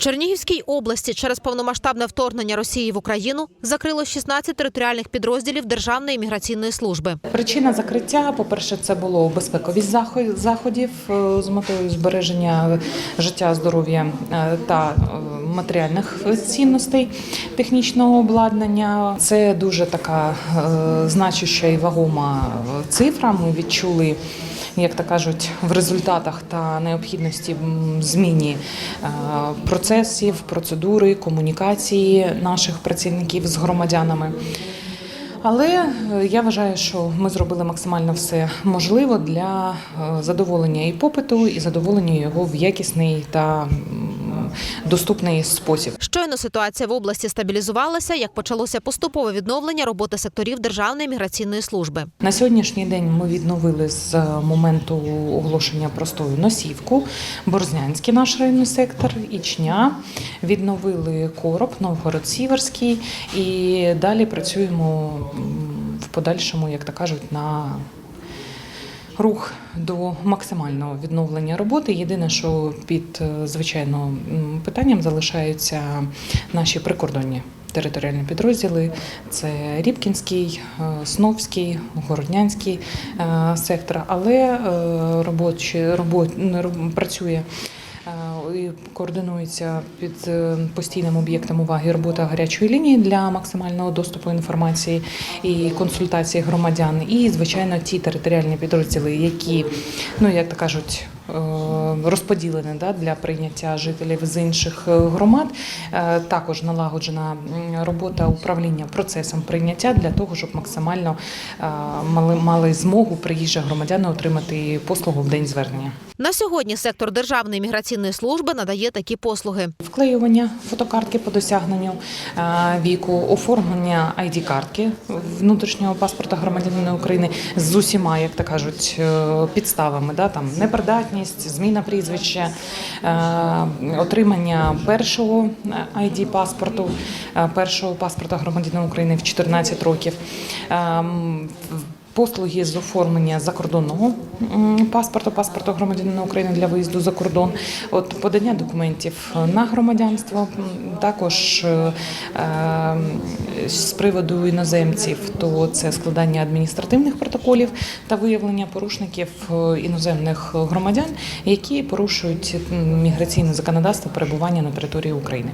Чернігівській області через повномасштабне вторгнення Росії в Україну закрило 16 територіальних підрозділів Державної міграційної служби. Причина закриття, по-перше, це було безпекові захо- заходів е, з метою збереження життя, здоров'я е, та е, матеріальних цінностей технічного обладнання. Це дуже така значуща і вагома цифра. Ми відчули. Як то кажуть, в результатах та необхідності зміні е, процесів, процедури, комунікації наших працівників з громадянами. Але е, я вважаю, що ми зробили максимально все можливе для е, задоволення і попиту, і задоволення його в якісний та доступний спосіб. Щойно ситуація в області стабілізувалася, як почалося поступове відновлення роботи секторів Державної міграційної служби. На сьогоднішній день ми відновили з моменту оголошення простою носівку, Борзнянський наш районний сектор, Ічня, відновили Короб, Новгород Сіверський і далі працюємо в подальшому, як то кажуть, на рух до максимального відновлення роботи. Єдине, що під е, звичайно питанням залишаються наші прикордонні територіальні підрозділи. Це Рібкінський, е, Сновський, Городнянський е, сектор, але робочі, робо, роб- працює. І координується під е, постійним об'єктом уваги робота гарячої лінії для максимального доступу інформації і консультації громадян. І, звичайно, ті територіальні підрозділи, які, ну як то кажуть, е, розподілені да, для прийняття жителів з інших е, громад. Е, Також налагоджена робота управління процесом прийняття для того, щоб максимально мали, мали змогу приїжджі громадяни отримати послугу в день звернення. На сьогодні сектор Державної міграційної служби надає такі послуги. Вклеювання фотокартки по досягненню віку, оформлення id картки внутрішнього паспорта громадянина України з усіма, як то кажуть, підставами, да, там непридатність, зміна прізвища, е, отримання першого id паспорту, е, першого паспорта громадянина України в 14 років. Послуги з оформлення закордонного паспорту, паспорту громадянина України для виїзду за кордон, от подання документів на громадянство, також е, е, з приводу іноземців, то це складання адміністративних протоколів та виявлення порушників е, іноземних громадян, які порушують міграційне законодавство перебування на території України.